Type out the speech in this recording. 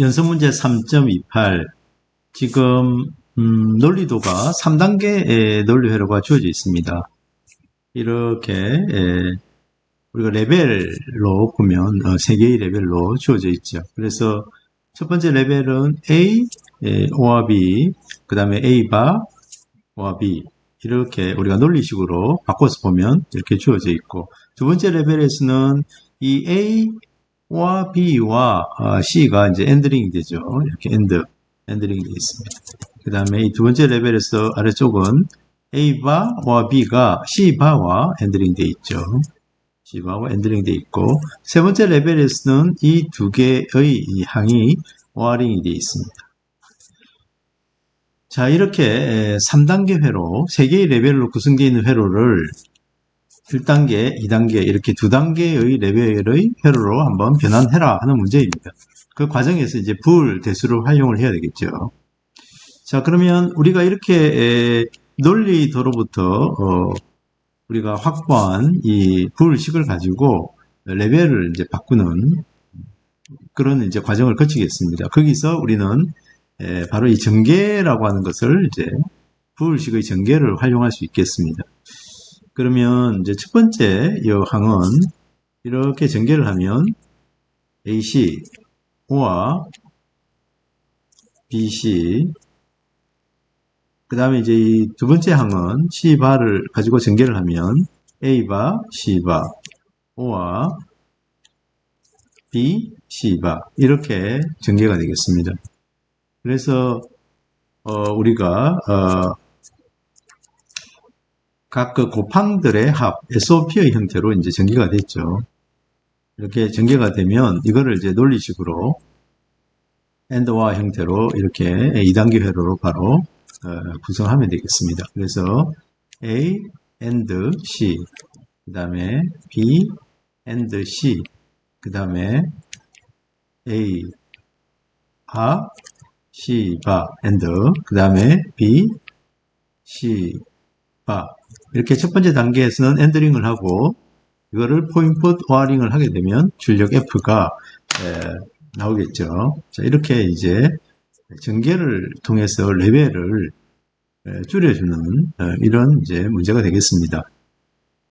연습 문제 3.28 지금 음, 논리도가 3단계의 논리 회로가 주어져 있습니다. 이렇게 에, 우리가 레벨로 보면 어, 세 개의 레벨로 주어져 있죠. 그래서 첫 번째 레벨은 A, 에, O와 B, 그 다음에 A 바, O와 B 이렇게 우리가 논리식으로 바꿔서 보면 이렇게 주어져 있고 두 번째 레벨에서는 이 A, 와 B와 어, C가 이제 엔드링이 되죠. 이렇게 엔드, 엔드링이 되어 있습니다. 그 다음에 이 두 번째 레벨에서 아래쪽은 A바와 B가 C바와 엔드링 되어 있죠. C바와 엔드링 되어 있고 세 번째 레벨에서는 이 두 개의 이 항이 와링이 되어 있습니다. 자 이렇게 3단계 회로, 3개의 레벨로 구성되어 있는 회로를 1단계, 2단계 이렇게 두 단계의 레벨의 회로로 한번 변환해라 하는 문제입니다. 그 과정에서 이제 불 대수를 활용을 해야 되겠죠. 자 그러면 우리가 이렇게 논리도로부터 어, 우리가 확보한 이 불식을 가지고 레벨을 이제 바꾸는 그런 이제 과정을 거치겠습니다. 거기서 우리는 에, 바로 이 전개라고 하는 것을 이제 불식의 전개를 활용할 수 있겠습니다. 그러면 이제 첫 번째 이 항은 이렇게 전개를 하면 AC, O와 BC 그 다음에 이제 이 두 번째 항은 C바를 가지고 전개를 하면 A바, C바, O와 B, C바 이렇게 전개가 되겠습니다. 그래서 어, 우리가 어, 각 그 곱항들의 합, SOP의 형태로 이제 전개가 됐죠. 이렇게 전개가 되면 이거를 이제 논리식으로 AND와 형태로 이렇게 2단계 회로로 바로 어, 구성하면 되겠습니다. 그래서 A, AND, C 그 다음에 B, AND, C 그 다음에 A, 바, C, 바, AND 그 다음에 B, C, 바 이렇게 첫 번째 단계에서는 엔드링을 하고 이거를 포인트 와링을 하게 되면 출력 F가 나오겠죠. 자, 이렇게 이제 전개를 통해서 레벨을 줄여주는 어, 이런 이제 문제가 되겠습니다.